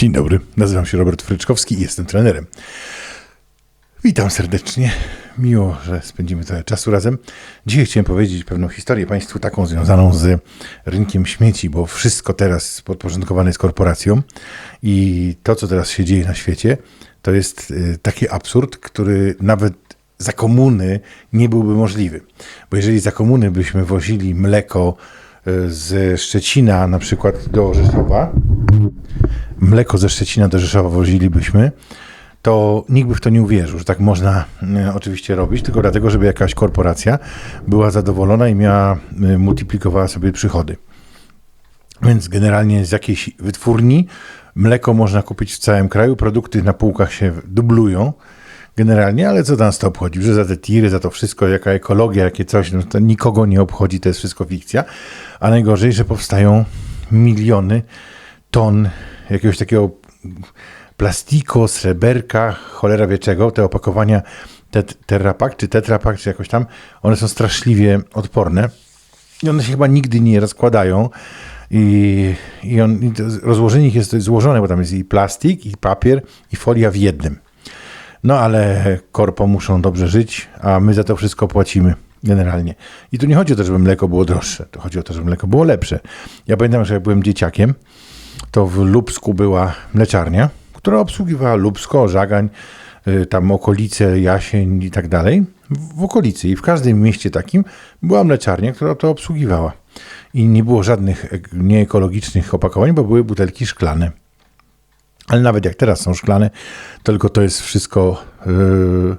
Dzień dobry, nazywam się Robert Fryczkowski i jestem trenerem. Witam serdecznie. Miło, że spędzimy trochę czasu razem. Dzisiaj chciałem powiedzieć pewną historię Państwu, taką związaną z rynkiem śmieci, bo wszystko teraz podporządkowane jest korporacją i to, co teraz się dzieje na świecie, to jest y, taki absurd, który nawet za komuny nie byłby możliwy. Bo jeżeli za komuny byśmy wozili mleko y, z Szczecina na przykład do Rzeszowa, mleko ze Szczecina do Rzeszowa wozilibyśmy, to nikt by w to nie uwierzył, że tak można e, oczywiście robić, tylko dlatego, żeby jakaś korporacja była zadowolona i miała, e, multiplikowała sobie przychody. Więc generalnie z jakiejś wytwórni mleko można kupić w całym kraju, produkty na półkach się dublują generalnie, ale co nas to obchodzi, że za te tiry, za to wszystko, jaka ekologia, jakie coś, no to nikogo nie obchodzi, to jest wszystko fikcja, a najgorzej, że powstają miliony ton jakiegoś takiego plastiku, sreberka, cholera wie czego, te opakowania tet, Terrapak czy Tetrapak, czy jakoś tam, one są straszliwie odporne i one się chyba nigdy nie rozkładają i, i, on, i rozłożenie ich jest złożone, bo tam jest i plastik, i papier, i folia w jednym. No ale korpo muszą dobrze żyć, a my za to wszystko płacimy generalnie. I tu nie chodzi o to, żeby mleko było droższe, to chodzi o to, żeby mleko było lepsze. Ja pamiętam, że jak byłem dzieciakiem, to w Lubsku była mleczarnia, która obsługiwała Lubsko, Żagań, y, tam okolice, Jasień i tak dalej, w okolicy. I w każdym mieście takim była mleczarnia, która to obsługiwała. I nie było żadnych nieekologicznych opakowań, bo były butelki szklane. Ale nawet jak teraz są szklane, tylko to jest wszystko, yy,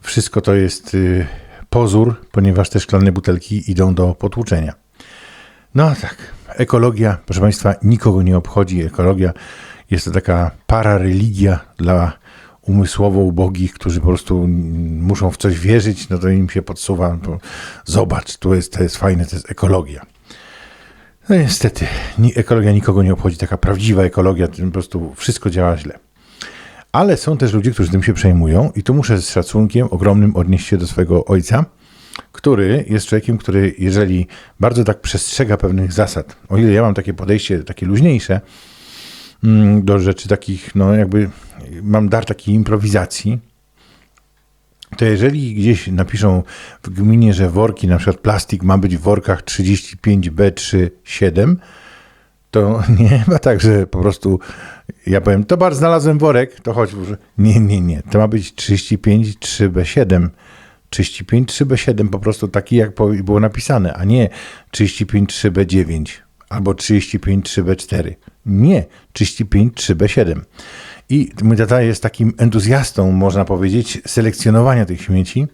wszystko to jest yy, pozór, ponieważ te szklane butelki idą do potłuczenia. No tak, ekologia, proszę Państwa, nikogo nie obchodzi. Ekologia jest to taka parareligia dla umysłowo ubogich, którzy po prostu muszą w coś wierzyć, no to im się podsuwa, zobacz, to jest, to jest fajne, to jest ekologia. No niestety, ekologia nikogo nie obchodzi, taka prawdziwa ekologia, po prostu wszystko działa źle. Ale są też ludzie, którzy tym się przejmują i tu muszę z szacunkiem ogromnym odnieść się do swojego ojca, który jest człowiekiem, który jeżeli bardzo tak przestrzega pewnych zasad, o ile ja mam takie podejście, takie luźniejsze, mm, do rzeczy takich, no jakby mam dar takiej improwizacji, to jeżeli gdzieś napiszą w gminie, że worki, na przykład plastik ma być w workach 35B37, to nie chyba tak, że po prostu ja powiem, to bardzo znalazłem worek, to chodź. Nie, nie, nie, to ma być 35 3B7. 35 3B7 po prostu taki, jak było napisane, a nie 35 3B9 albo 35 3B4. Nie, 35 3B7. I mój tata jest takim entuzjastą, można powiedzieć, selekcjonowania tych śmieci.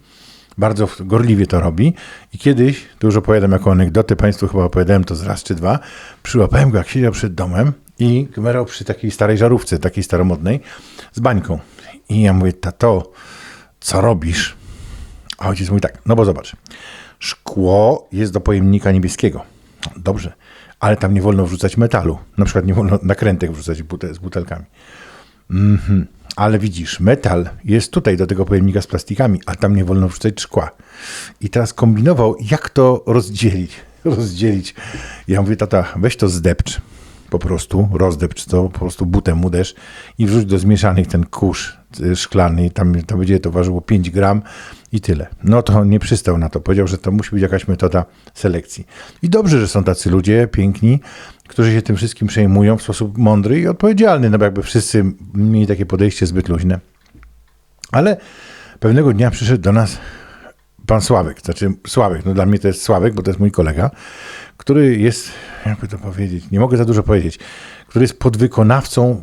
Bardzo gorliwie to robi. I kiedyś, to już opowiadam jako anegdotę, Państwu chyba opowiadałem to z raz czy dwa, przyłapałem go, jak siedział przed domem i gmerał przy takiej starej żarówce, takiej staromodnej, z bańką. I ja mówię, tato, co robisz? A ojciec mówi tak, no bo zobacz, szkło jest do pojemnika niebieskiego. Dobrze, ale tam nie wolno wrzucać metalu. Na przykład nie wolno nakrętek wrzucać z butelkami. -hmm. Ale widzisz, metal jest tutaj do tego pojemnika z plastikami, a tam nie wolno wrzucać szkła. I teraz kombinował, jak to rozdzielić. Rozdzielić. Ja mówię, tata, weź to zdepcz po prostu, rozdepcz to, po prostu butem uderz i wrzuć do zmieszanych ten kurz szklany i tam to będzie to ważyło 5 gram i tyle. No to nie przystał na to. Powiedział, że to musi być jakaś metoda selekcji. I dobrze, że są tacy ludzie piękni, którzy się tym wszystkim przejmują w sposób mądry i odpowiedzialny, no bo jakby wszyscy mieli takie podejście zbyt luźne. Ale pewnego dnia przyszedł do nas pan Sławek, znaczy Sławek, no dla mnie to jest Sławek, bo to jest mój kolega, który jest, jakby to powiedzieć, nie mogę za dużo powiedzieć, który jest podwykonawcą,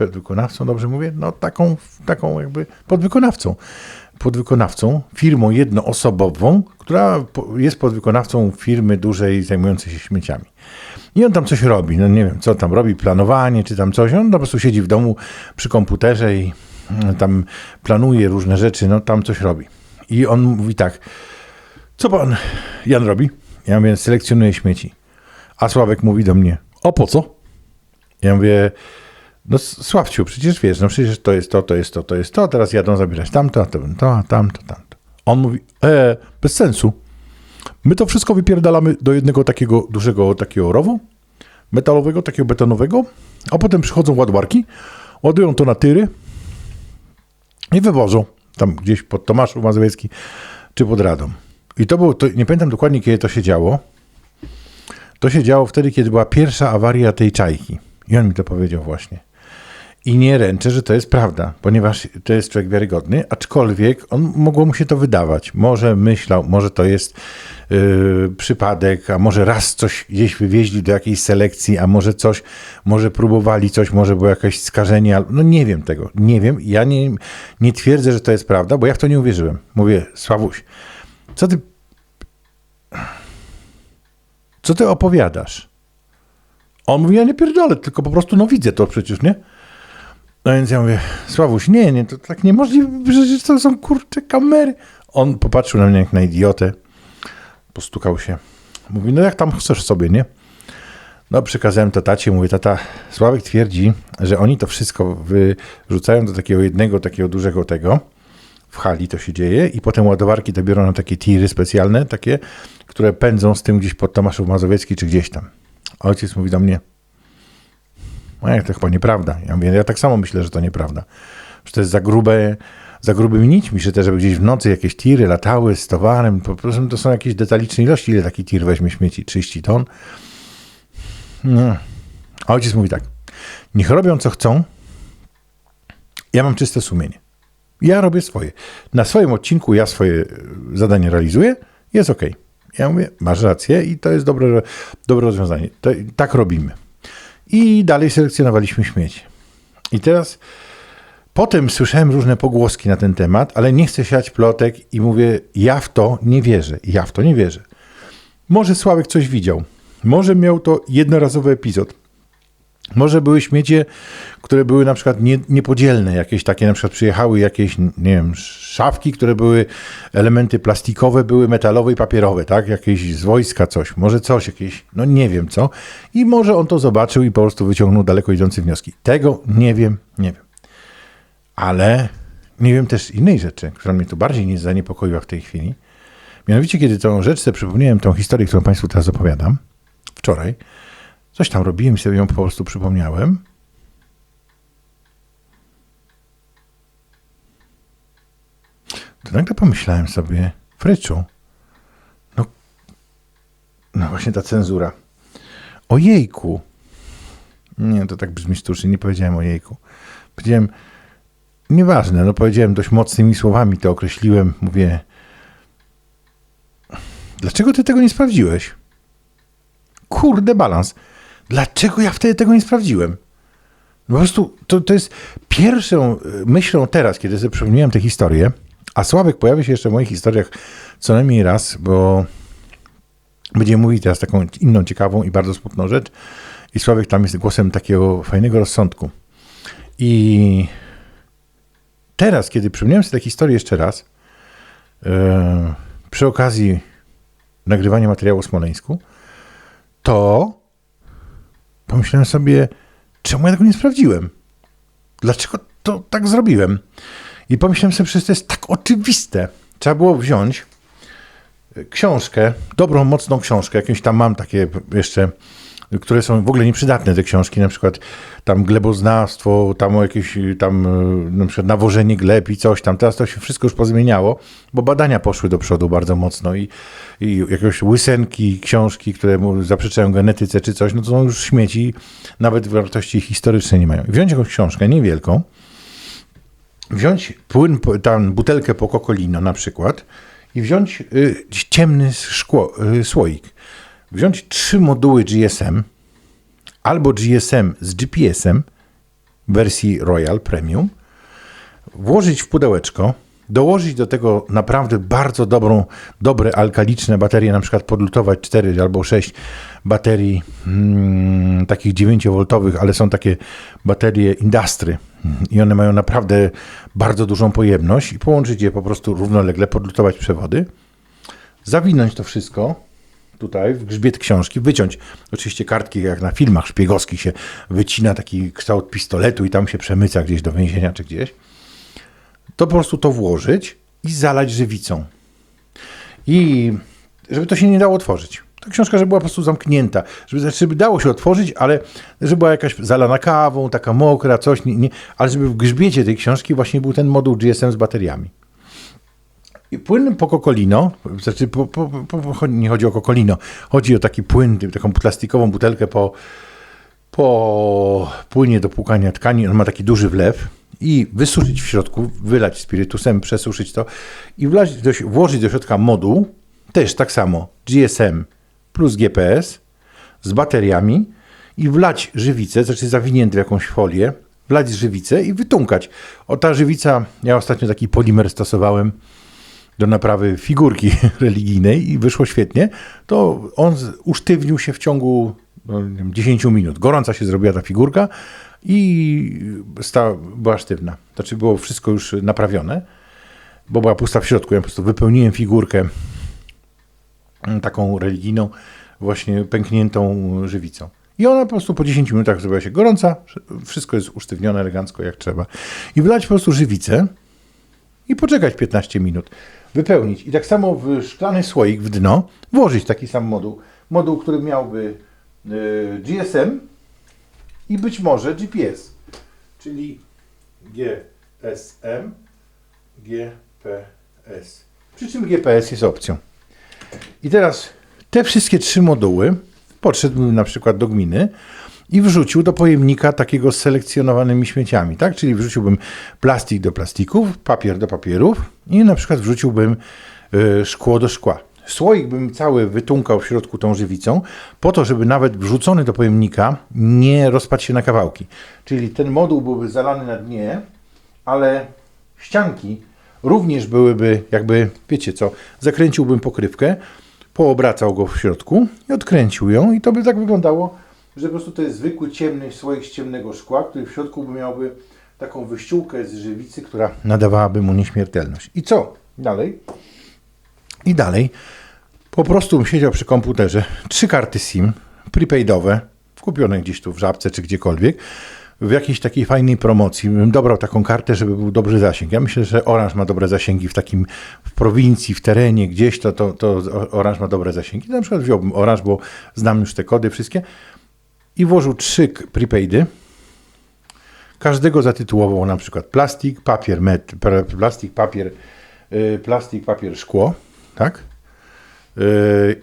podwykonawcą, dobrze mówię? No taką, taką jakby podwykonawcą. Podwykonawcą, firmą jednoosobową, która jest podwykonawcą firmy dużej zajmującej się śmieciami. I on tam coś robi, no nie wiem, co tam robi, planowanie czy tam coś. On po prostu siedzi w domu przy komputerze i mm, tam planuje różne rzeczy, no tam coś robi. I on mówi tak, co pan Jan robi? Ja mówię, selekcjonuję śmieci. A Sławek mówi do mnie, o po co? Ja mówię, no Sławciu, przecież wiesz, no przecież to jest to, to jest to, to jest to, teraz jadą zabierać tamto, to, to, tamto, tamto. On mówi, e, bez sensu. My to wszystko wypierdalamy do jednego takiego dużego takiego rowu, metalowego, takiego betonowego A potem przychodzą ładowarki, ładują to na tyry i wywożą tam gdzieś pod Tomaszów Mazowiecki czy pod Radą. I to było, to, nie pamiętam dokładnie kiedy to się działo. To się działo wtedy, kiedy była pierwsza awaria tej czajki. I on mi to powiedział właśnie. I nie ręczę, że to jest prawda, ponieważ to jest człowiek wiarygodny, aczkolwiek on mogło mu się to wydawać. Może myślał, może to jest yy, przypadek, a może raz coś gdzieś wywieźli do jakiejś selekcji, a może coś, może próbowali coś, może było jakieś skażenie, no nie wiem tego, nie wiem. Ja nie, nie twierdzę, że to jest prawda, bo ja w to nie uwierzyłem. Mówię, Sławuś, co ty co ty opowiadasz? On mówi, ja nie pierdolę, tylko po prostu no widzę to przecież, nie? No więc ja mówię, Sławuś, nie, nie, to tak niemożliwe, przecież to są kurcze kamery. On popatrzył na mnie jak na idiotę, postukał się. Mówi, no jak tam chcesz sobie, nie? No przekazałem to tacie, mówię, tata, Sławek twierdzi, że oni to wszystko wyrzucają do takiego jednego, takiego dużego tego, w hali to się dzieje i potem ładowarki to biorą na takie tiry specjalne, takie, które pędzą z tym gdzieś pod Tomaszów Mazowiecki czy gdzieś tam. Ojciec mówi do mnie, no jak to chyba nieprawda. Ja mówię, ja tak samo myślę, że to nieprawda. Że to jest za grube, za grubymi nićmi, że te, żeby gdzieś w nocy jakieś tiry latały z towarem, po prostu to są jakieś detaliczne ilości, ile taki tir weźmie śmieci, 30 ton. No. A ojciec mówi tak, niech robią co chcą, ja mam czyste sumienie. Ja robię swoje. Na swoim odcinku ja swoje zadanie realizuję, jest ok. Ja mówię, masz rację i to jest dobre, dobre rozwiązanie. To, tak robimy. I dalej selekcjonowaliśmy śmieci. I teraz potem słyszałem różne pogłoski na ten temat, ale nie chcę siać plotek i mówię, ja w to nie wierzę. Ja w to nie wierzę. Może Sławek coś widział. Może miał to jednorazowy epizod. Może były śmiecie, które były na przykład nie, niepodzielne, jakieś takie na przykład przyjechały jakieś, nie wiem, szafki, które były elementy plastikowe, były metalowe i papierowe, tak? Jakieś z wojska coś, może coś, jakieś, no nie wiem co. I może on to zobaczył i po prostu wyciągnął daleko idące wnioski. Tego nie wiem, nie wiem. Ale nie wiem też innej rzeczy, która mnie tu bardziej nie zaniepokoiła w tej chwili. Mianowicie, kiedy tą rzecz sobie przypomniałem, tą historię, którą Państwu teraz opowiadam, wczoraj, Coś tam robiłem sobie ją po prostu przypomniałem. To nagle pomyślałem sobie, Fryczu, no, no właśnie ta cenzura. O jejku. Nie, to tak brzmi sztucznie, nie powiedziałem o jejku. Powiedziałem, nieważne, no powiedziałem dość mocnymi słowami, to określiłem, mówię, dlaczego ty tego nie sprawdziłeś? Kurde balans. Dlaczego ja wtedy tego nie sprawdziłem? Po prostu to, to jest pierwszą e, myślą teraz, kiedy sobie przypomniałem tę historię, a Sławek pojawi się jeszcze w moich historiach co najmniej raz, bo będziemy mówić teraz taką inną ciekawą i bardzo smutną rzecz i Sławek tam jest głosem takiego fajnego rozsądku. I teraz, kiedy przypomniałem sobie tę historię jeszcze raz, yy, przy okazji nagrywania materiału o Smoleńsku, to pomyślałem sobie, czemu ja tego nie sprawdziłem? Dlaczego to tak zrobiłem? I pomyślałem sobie, że to jest tak oczywiste. Trzeba było wziąć książkę, dobrą, mocną książkę, jakąś tam mam takie jeszcze, które są w ogóle nieprzydatne, te książki, na przykład tam gleboznawstwo, tam jakieś tam na przykład nawożenie gleb i coś tam. Teraz to się wszystko już pozmieniało, bo badania poszły do przodu bardzo mocno i, i jakieś łysenki, książki, które zaprzeczają genetyce czy coś, no to są już śmieci, nawet wartości historycznej nie mają. Wziąć jakąś książkę niewielką, wziąć płyn, tam butelkę po kokolino na przykład i wziąć y, ciemny szkło, y, słoik. Wziąć trzy moduły GSM albo GSM z GPS-em wersji Royal Premium, włożyć w pudełeczko, dołożyć do tego naprawdę bardzo dobrą, dobre alkaliczne baterie, na przykład podlutować 4 albo 6 baterii mm, takich 9V, ale są takie baterie Industry. I one mają naprawdę bardzo dużą pojemność i połączyć je po prostu równolegle, podlutować przewody, zawinąć to wszystko tutaj w grzbiet książki, wyciąć oczywiście kartki, jak na filmach szpiegowskich się wycina taki kształt pistoletu i tam się przemyca gdzieś do więzienia czy gdzieś, to po prostu to włożyć i zalać żywicą. I żeby to się nie dało otworzyć. Ta książka, żeby była po prostu zamknięta, żeby, żeby dało się otworzyć, ale żeby była jakaś zalana kawą, taka mokra, coś, nie, nie, ale żeby w grzbiecie tej książki właśnie był ten moduł GSM z bateriami. I płyn po Cocolino, znaczy po, po, po, nie chodzi o Cocolino, chodzi o taki płyn, taką plastikową butelkę po, po płynie do płukania tkani, on ma taki duży wlew i wysuszyć w środku, wylać spirytusem, przesuszyć to i wlać włożyć do środka moduł, też tak samo, GSM plus GPS z bateriami i wlać żywicę, znaczy zawinięty w jakąś folię, wlać żywicę i wytunkać. O ta żywica, ja ostatnio taki polimer stosowałem, do naprawy figurki religijnej i wyszło świetnie, to on usztywnił się w ciągu no, nie wiem, 10 minut. Gorąca się zrobiła ta figurka i stała, była sztywna. Znaczy było wszystko już naprawione, bo była pusta w środku. Ja po prostu wypełniłem figurkę taką religijną, właśnie pękniętą żywicą. I ona po prostu po 10 minutach zrobiła się gorąca, wszystko jest usztywnione elegancko jak trzeba. I wlać po prostu żywicę i poczekać 15 minut wypełnić. I tak samo w szklany słoik w dno włożyć taki sam moduł. Moduł, który miałby y, GSM i być może GPS, czyli GSM, GPS. Przy czym GPS jest opcją. I teraz te wszystkie trzy moduły podszedłbym na przykład do gminy i wrzucił do pojemnika takiego z selekcjonowanymi śmieciami, tak? Czyli wrzuciłbym plastik do plastików, papier do papierów i na przykład wrzuciłbym y, szkło do szkła. Słoik bym cały wytunkał w środku tą żywicą, po to, żeby nawet wrzucony do pojemnika nie rozpadł się na kawałki. Czyli ten moduł byłby zalany na dnie, ale ścianki również byłyby jakby, wiecie co, zakręciłbym pokrywkę, poobracał go w środku i odkręcił ją i to by tak wyglądało że po prostu to jest zwykły ciemny słoik z ciemnego szkła, który w środku by miałby taką wyściółkę z żywicy, która nadawałaby mu nieśmiertelność. I co dalej? I dalej po prostu siedział przy komputerze, trzy karty SIM prepaidowe, kupione gdzieś tu w Żabce czy gdziekolwiek, w jakiejś takiej fajnej promocji bym dobrał taką kartę, żeby był dobry zasięg. Ja myślę, że Orange ma dobre zasięgi w takim w prowincji, w terenie, gdzieś to, to, to Orange ma dobre zasięgi. Na przykład wziąłbym Orange, bo znam już te kody wszystkie i włożył trzy prepaidy. Każdego zatytułował na przykład plastik, papier, met, plastik, papier, yy, plastik, papier, szkło, tak? Yy,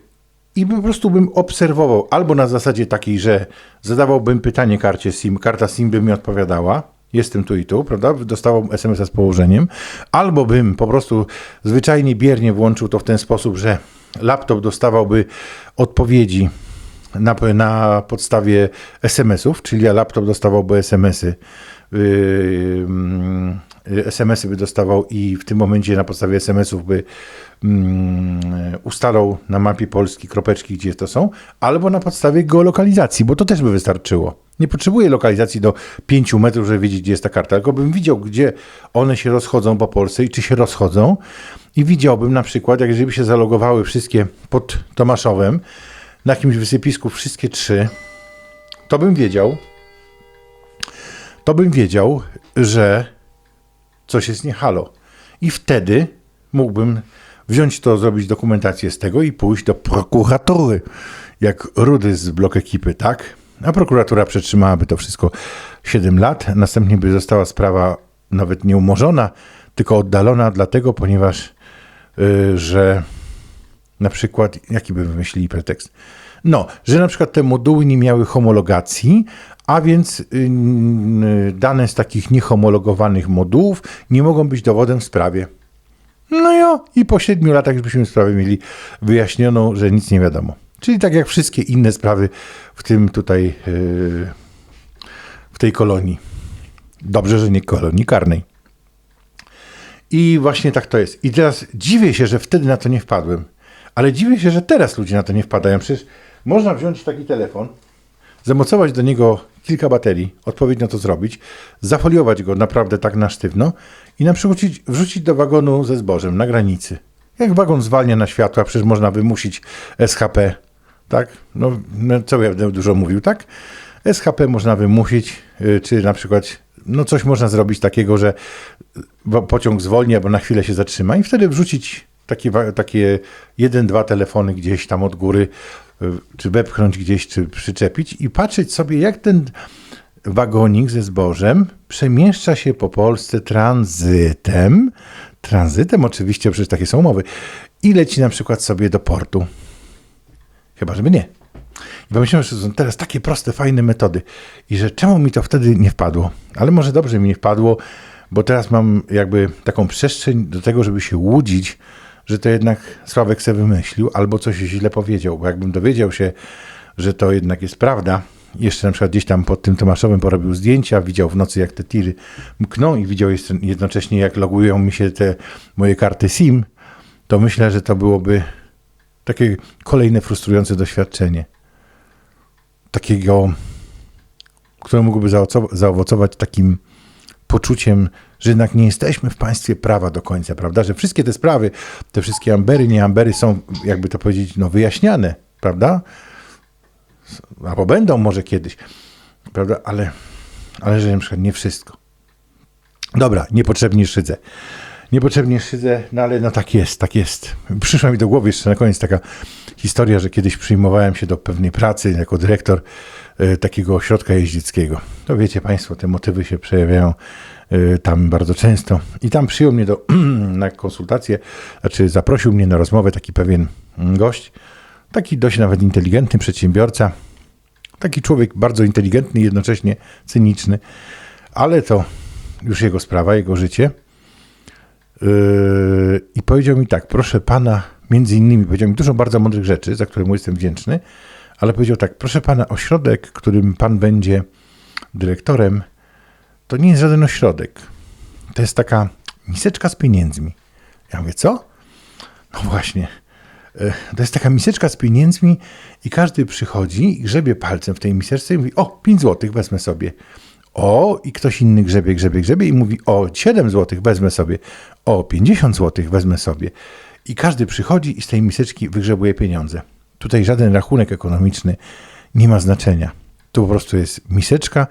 I po prostu bym obserwował, albo na zasadzie takiej, że zadawałbym pytanie karcie SIM, karta SIM by mi odpowiadała, jestem tu i tu, prawda? Dostał SMS-a z położeniem, albo bym po prostu zwyczajnie biernie włączył to w ten sposób, że laptop dostawałby odpowiedzi na, na podstawie SMS-ów, czyli ja laptop dostawałby SMS-y. Yy, yy, SMS-y by dostawał i w tym momencie na podstawie SMS-ów by yy, ustalał na mapie Polski kropeczki, gdzie to są, albo na podstawie geolokalizacji, bo to też by wystarczyło. Nie potrzebuję lokalizacji do 5 metrów, żeby wiedzieć, gdzie jest ta karta, tylko bym widział, gdzie one się rozchodzą po Polsce i czy się rozchodzą. I widziałbym na przykład, jak jeżeli by się zalogowały wszystkie pod Tomaszowem, na jakimś wysypisku wszystkie trzy, to bym wiedział, to bym wiedział, że coś jest nie halo. I wtedy mógłbym wziąć to, zrobić dokumentację z tego i pójść do prokuratury, jak Rudy z blok ekipy, tak? A prokuratura przetrzymałaby to wszystko 7 lat, następnie by została sprawa nawet nie umorzona, tylko oddalona, dlatego, ponieważ, yy, że na przykład, jaki by wymyślili pretekst? No, że na przykład te moduły nie miały homologacji, a więc yy, dane z takich niehomologowanych modułów nie mogą być dowodem w sprawie. No jo, i po siedmiu latach już byśmy sprawę mieli wyjaśnioną, że nic nie wiadomo. Czyli tak jak wszystkie inne sprawy w tym tutaj, yy, w tej kolonii. Dobrze, że nie kolonii karnej. I właśnie tak to jest. I teraz dziwię się, że wtedy na to nie wpadłem. Ale dziwię się, że teraz ludzie na to nie wpadają. Przecież można wziąć taki telefon, zamocować do niego kilka baterii, odpowiednio to zrobić, zafoliować go naprawdę tak na sztywno i na przykład wrzucić, do wagonu ze zbożem na granicy. Jak wagon zwalnia na światła, przecież można wymusić SHP, tak? No, no co ja będę dużo mówił, tak? SHP można wymusić, y, czy na przykład no coś można zrobić takiego, że pociąg zwolni albo na chwilę się zatrzyma i wtedy wrzucić Takie, takie jeden, dwa telefony gdzieś tam od góry, y, czy wepchnąć gdzieś, czy przyczepić i patrzeć sobie, jak ten wagonik ze zbożem przemieszcza się po Polsce tranzytem. Tranzytem oczywiście, przecież takie są umowy. I leci na przykład sobie do portu. Chyba, żeby nie. I pomyślałem, że są teraz takie proste, fajne metody i że czemu mi to wtedy nie wpadło. Ale może dobrze mi nie wpadło, bo teraz mam jakby taką przestrzeń do tego, żeby się łudzić, że to jednak Sławek se wymyślił albo coś źle powiedział, bo jakbym dowiedział się, że to jednak jest prawda, jeszcze na przykład gdzieś tam pod tym Tomaszowym porobił zdjęcia, widział w nocy jak te tiry mkną i widział jednocześnie jak logują mi się te moje karty SIM, to myślę, że to byłoby takie kolejne frustrujące doświadczenie. Takiego, które mogłoby zaowocować takim poczuciem, że jednak nie jesteśmy w państwie prawa do końca, prawda? Że wszystkie te sprawy, te wszystkie ambery, nie ambery są, jakby to powiedzieć, no wyjaśniane, prawda? Albo będą może kiedyś, prawda? Ale, ale że na przykład nie wszystko. Dobra, niepotrzebnie szydzę. Niepotrzebnie szydzę, no ale no tak jest, tak jest. Przyszła mi do głowy jeszcze na koniec taka historia, że kiedyś przyjmowałem się do pewnej pracy jako dyrektor e, takiego ośrodka jeździeckiego. To wiecie Państwo, te motywy się przejawiają tam bardzo często. I tam przyjął mnie do, na konsultację, znaczy zaprosił mnie na rozmowę taki pewien gość, taki dość nawet inteligentny przedsiębiorca, taki człowiek bardzo inteligentny i jednocześnie cyniczny, ale to już jego sprawa, jego życie. Yy, I powiedział mi tak, proszę pana, między innymi powiedział mi dużo bardzo mądrych rzeczy, za które mu jestem wdzięczny, ale powiedział tak, proszę pana, ośrodek, którym pan będzie dyrektorem, to nie jest żaden ośrodek. To jest taka miseczka z pieniędzmi. Ja mówię, co? No właśnie. Yy, To jest taka miseczka z pieniędzmi i każdy przychodzi i grzebie palcem w tej miseczce i mówi, o, 5 złotych wezmę sobie. O, i ktoś inny grzebie, grzebie, grzebie i mówi, o, 7 złotych wezmę sobie. O, 50 złotych wezmę sobie. I każdy przychodzi i z tej miseczki wygrzebuje pieniądze. Tutaj żaden rachunek ekonomiczny nie ma znaczenia. To po prostu jest miseczka,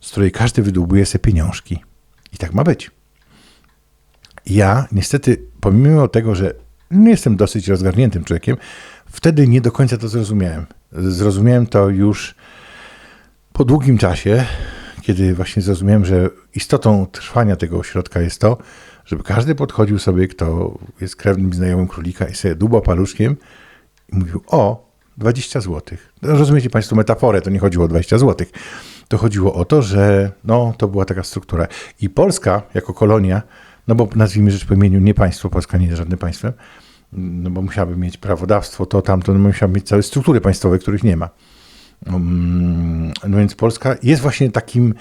z której każdy wydłubuje sobie pieniążki. I tak ma być. Ja niestety, pomimo tego, że nie jestem dosyć rozgarniętym człowiekiem, wtedy nie do końca to zrozumiałem. Zrozumiałem to już po długim czasie, kiedy właśnie zrozumiałem, że istotą trwania tego ośrodka jest to, żeby każdy podchodził sobie, kto jest krewnym znajomym królika i sobie dłubał paluszkiem i mówił, o, 20 zł. No, rozumiecie Państwo metaforę, to nie chodziło o 20 zł. To chodziło o to, że no, to była taka struktura. I Polska jako kolonia, no bo nazwijmy rzecz po imieniu, nie państwo, Polska nie jest żadnym państwem, no bo musiałaby mieć prawodawstwo, to tamto, no musiałaby mieć całe struktury państwowe, których nie ma. Mm, No więc Polska jest właśnie takim,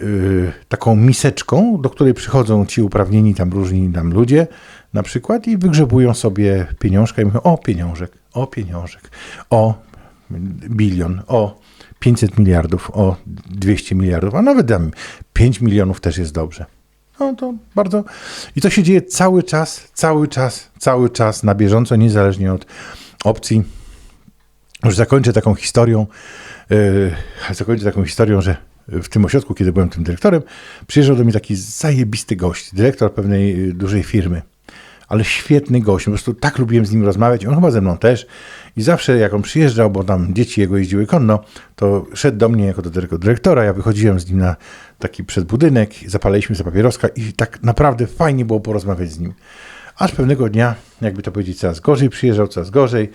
yy, taką miseczką, do której przychodzą ci uprawnieni tam różni tam ludzie na przykład i wygrzebują sobie pieniążka i mówią, o pieniążek, o pieniążek, o bilion, o 500 miliardów, o 200 miliardów, a nawet dam 5 milionów też jest dobrze. No to bardzo. I to się dzieje cały czas, cały czas, cały czas na bieżąco, niezależnie od opcji. Już zakończę taką historią, yy, zakończę taką historią, że w tym ośrodku, kiedy byłem tym dyrektorem, przyjeżdżał do mnie taki zajebisty gość, dyrektor pewnej y, dużej firmy. Ale świetny gość, po prostu tak lubiłem z nim rozmawiać, on chyba ze mną też. I zawsze jak on przyjeżdżał, bo tam dzieci jego jeździły konno, to szedł do mnie jako do dyre- dyrektora, ja wychodziłem z nim na taki przedbudynek, zapaliliśmy za papieroska i tak naprawdę fajnie było porozmawiać z nim. Aż pewnego dnia, jakby to powiedzieć, coraz gorzej przyjeżdżał, coraz gorzej.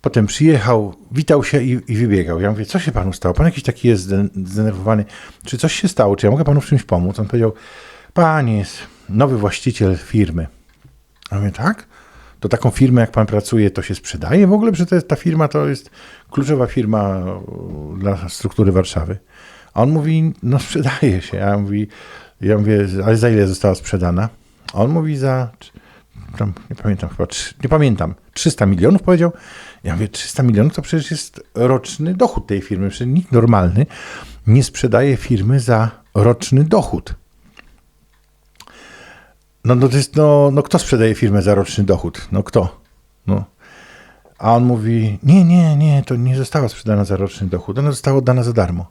Potem przyjechał, witał się i, i wybiegał. Ja mówię, co się panu stało? Pan jakiś taki jest zden- zdenerwowany. Czy coś się stało? Czy ja mogę panu w czymś pomóc? On powiedział, panie, jest nowy właściciel firmy. A mówię, tak? To taką firmę, jak pan pracuje, to się sprzedaje w ogóle? Jest, ta firma to jest kluczowa firma dla struktury Warszawy. A on mówi, no sprzedaje się. Ja, mówi, ja mówię, ale za ile została sprzedana? A on mówi za, tam, nie pamiętam chyba, nie pamiętam, 300 milionów powiedział. Ja mówię, 300 milionów to przecież jest roczny dochód tej firmy. Przecież nikt normalny nie sprzedaje firmy za roczny dochód. No, no to jest, no, no kto sprzedaje firmę za roczny dochód? No kto? No. A on mówi, nie, nie, nie, to nie została sprzedana za roczny dochód, ona została oddana za darmo.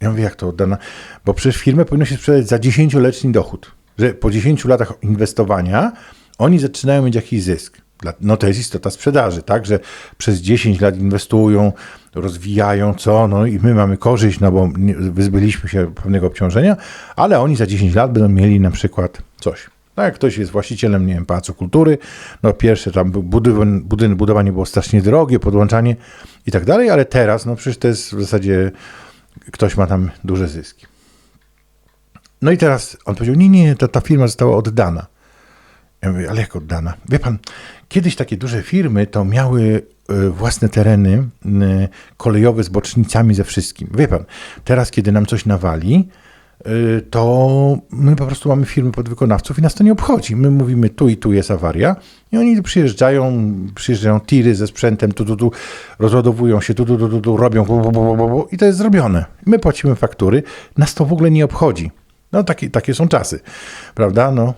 Ja mówię, jak to oddana? Bo przecież firmę powinno się sprzedać za 10-letni dochód. Że po 10 latach inwestowania oni zaczynają mieć jakiś zysk. No to jest istota sprzedaży, tak, że przez 10 lat inwestują, rozwijają co, no i my mamy korzyść, no bo wyzbyliśmy się pewnego obciążenia, ale oni za 10 lat będą mieli na przykład coś. Tak, jak ktoś jest właścicielem, nie wiem, Pałacu Kultury, no pierwsze tam budywan, budyn, budowanie było strasznie drogie, podłączanie i tak dalej, ale teraz, no przecież to jest w zasadzie, ktoś ma tam duże zyski. No i teraz on powiedział, nie, nie, ta, ta firma została oddana. Ja mówię, ale jak oddana? Wie pan, kiedyś takie duże firmy to miały e, własne tereny kolejowe z bocznicami ze wszystkim. Wie pan, teraz kiedy nam coś nawali, e, to my po prostu mamy firmy podwykonawców i nas to nie obchodzi. My mówimy tu i tu jest awaria i oni przyjeżdżają, przyjeżdżają tiry ze sprzętem, tu, tu, tu, rozładowują się, tu, tu, tu, tu, tu robią bu, bu, bu, bu, i to jest zrobione. My płacimy faktury, nas to w ogóle nie obchodzi. No takie, takie są czasy, prawda? No,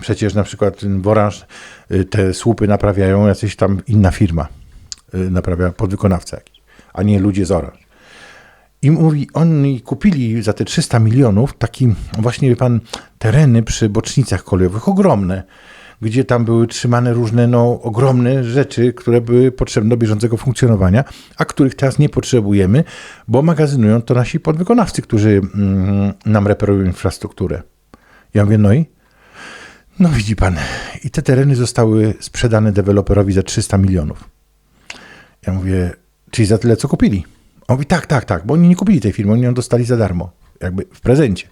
przecież na przykład w Orange y, te słupy naprawiają jacyś tam inna firma, y, naprawia podwykonawca jakiś, a nie ludzie z Orange. I mówi, oni kupili za te 300 milionów taki właśnie, wie pan, tereny przy bocznicach kolejowych, ogromne, gdzie tam były trzymane różne no, ogromne rzeczy, które były potrzebne do bieżącego funkcjonowania, a których teraz nie potrzebujemy, bo magazynują to nasi podwykonawcy, którzy mm, nam reperują infrastrukturę. Ja mówię, no i? No widzi pan, i te tereny zostały sprzedane deweloperowi za 300 milionów. Ja mówię, czyli za tyle, co kupili? On mówi, tak, tak, tak, bo oni nie kupili tej firmy, oni ją dostali za darmo jakby w prezencie.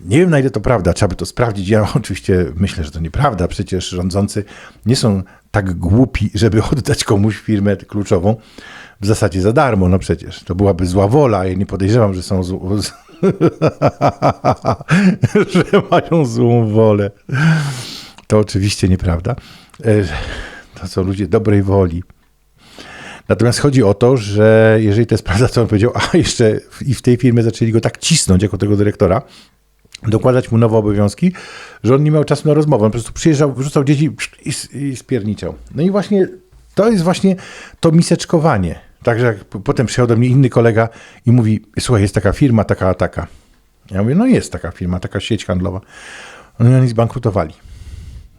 Nie wiem, na ile to prawda, trzeba by to sprawdzić. Ja oczywiście myślę, że to nieprawda. Przecież rządzący nie są tak głupi, żeby oddać komuś firmę kluczową w zasadzie za darmo. No przecież to byłaby zła wola. Ja nie podejrzewam, że są zło... że mają złą wolę. To oczywiście nieprawda. E, to są ludzie dobrej woli. Natomiast chodzi o to, że jeżeli to jest prawda, co on powiedział, a jeszcze i w tej firmie zaczęli go tak cisnąć jako tego dyrektora, dokładać mu nowe obowiązki, że on nie miał czasu na rozmowę. On po prostu przyjeżdżał, wyrzucał dzieci i, i spierniczał. No i właśnie to jest właśnie to miseczkowanie. Także jak potem przyjechał do mnie inny kolega i mówi, słuchaj, jest taka firma, taka, taka. Ja mówię, no jest taka firma, taka sieć handlowa. Oni zbankrutowali.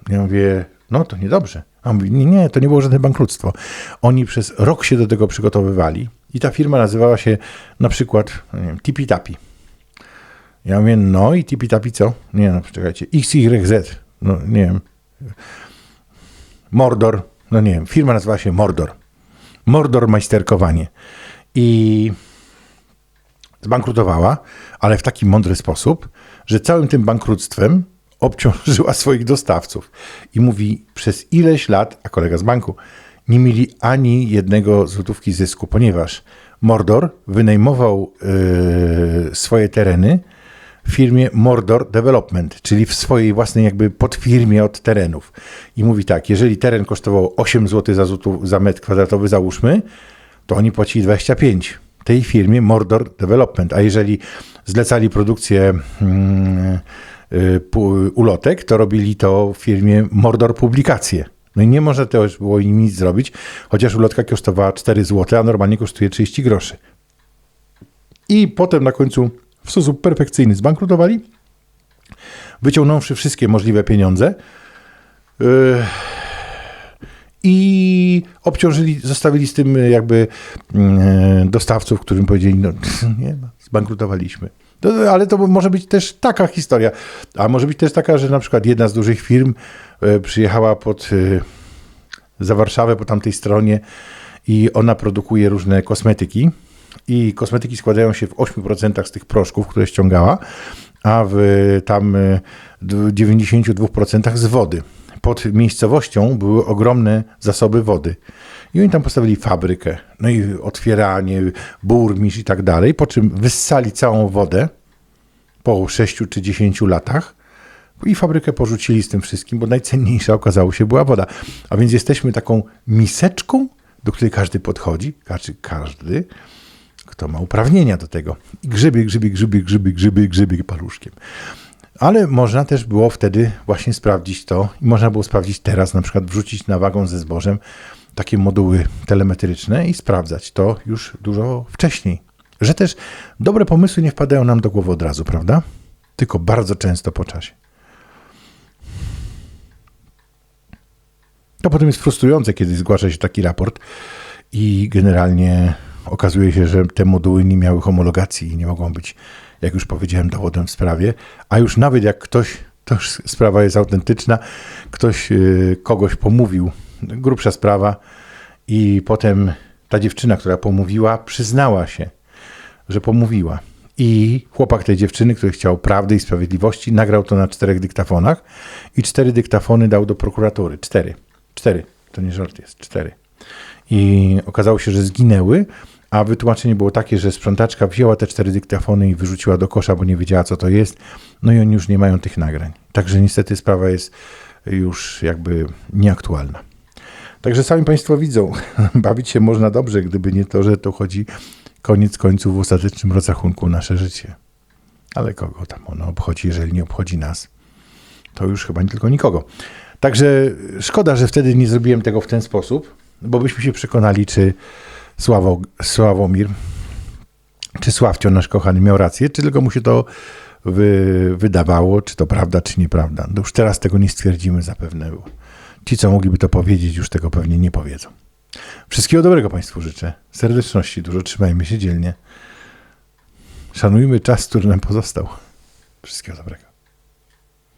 Ja mówię, no to niedobrze. A on mówi, nie, nie, to nie było żadne bankructwo. Oni przez rok się do tego przygotowywali i ta firma nazywała się na przykład, nie wiem, Tipi Tapi. Ja mówię, no i Tipi Tapi co? Nie, no czekajcie, XYZ, no nie wiem, Mordor, no nie wiem, firma nazywała się Mordor. Mordor Majsterkowanie. I zbankrutowała, ale w taki mądry sposób, że całym tym bankructwem obciążyła swoich dostawców. I mówi, przez ileś lat, a kolega z banku, nie mieli ani jednego złotówki zysku, ponieważ Mordor wynajmował yy, swoje tereny firmie Mordor Development, czyli w swojej własnej jakby podfirmie od terenów. I mówi tak, jeżeli teren kosztował 8 zł za, za metr kwadratowy, załóżmy, to oni płacili 25 tej firmie Mordor Development. A jeżeli zlecali produkcję... Yy, Y, ulotek, to robili to w firmie Mordor Publikacje. No i nie można też było im nic zrobić, chociaż ulotka kosztowała 4 zł, a normalnie kosztuje 30 groszy. I potem na końcu w sposób perfekcyjny zbankrutowali, wyciągnąwszy wszystkie możliwe pieniądze yy, i obciążyli, zostawili z tym jakby yy, dostawców, którym powiedzieli, no nie, zbankrutowaliśmy. To, ale to może być też taka historia. A może być też taka, że na przykład jedna z dużych firm przyjechała pod, za Warszawę po tamtej stronie i ona produkuje różne kosmetyki. I kosmetyki składają się w 8% z tych proszków, które ściągała, a w tam 92% e, z wody. Pod miejscowością były ogromne zasoby wody. I oni tam postawili fabrykę, no i otwieranie, burmistrz i tak dalej, po czym wyssali całą wodę po 6 czy 10 latach i fabrykę porzucili z tym wszystkim, bo najcenniejsza okazało się była woda. A więc jesteśmy taką miseczką, do której każdy podchodzi, każdy, każdy kto ma uprawnienia do tego. I grzyby, grzyby, grzyby, grzyby, grzyby paluszkiem. Ale można też było wtedy właśnie sprawdzić to i można było sprawdzić teraz, na przykład wrzucić na wagon ze zbożem takie moduły telemetryczne i sprawdzać to już dużo wcześniej. Że też dobre pomysły nie wpadają nam do głowy od razu, prawda? Tylko bardzo często po czasie. To potem jest frustrujące, kiedy zgłasza się taki raport i generalnie okazuje się, że te moduły nie miały homologacji i nie mogą być, jak już powiedziałem, dowodem w sprawie. A już nawet jak ktoś, to już sprawa jest autentyczna, ktoś y, kogoś pomówił, grubsza sprawa, i potem ta dziewczyna, która pomówiła, przyznała się, że pomówiła. I chłopak tej dziewczyny, który chciał prawdy i sprawiedliwości, nagrał to na czterech dyktafonach i cztery dyktafony dał do prokuratury. Cztery. Cztery. To nie żart jest. Cztery. I okazało się, że zginęły, a wytłumaczenie było takie, że sprzątaczka wzięła te cztery dyktafony i wyrzuciła do kosza, bo nie wiedziała, co to jest. No i oni już nie mają tych nagrań. Także niestety sprawa jest już jakby nieaktualna. Także sami Państwo widzą, bawić się można dobrze, gdyby nie to, że to chodzi koniec końców w ostatecznym rozrachunku nasze życie. Ale kogo tam ono obchodzi, jeżeli nie obchodzi nas? To już chyba nie tylko nikogo. Także szkoda, że wtedy nie zrobiłem tego w ten sposób, bo byśmy się przekonali, czy Sławo, Sławomir, czy Sławcio, nasz kochany, miał rację, czy tylko mu się to wy, wydawało, czy to prawda, czy nieprawda. No już teraz tego nie stwierdzimy zapewne. Ci, co mogliby to powiedzieć, już tego pewnie nie powiedzą. Wszystkiego dobrego Państwu życzę. Serdeczności dużo, trzymajmy się dzielnie. Szanujmy czas, który nam pozostał. Wszystkiego dobrego.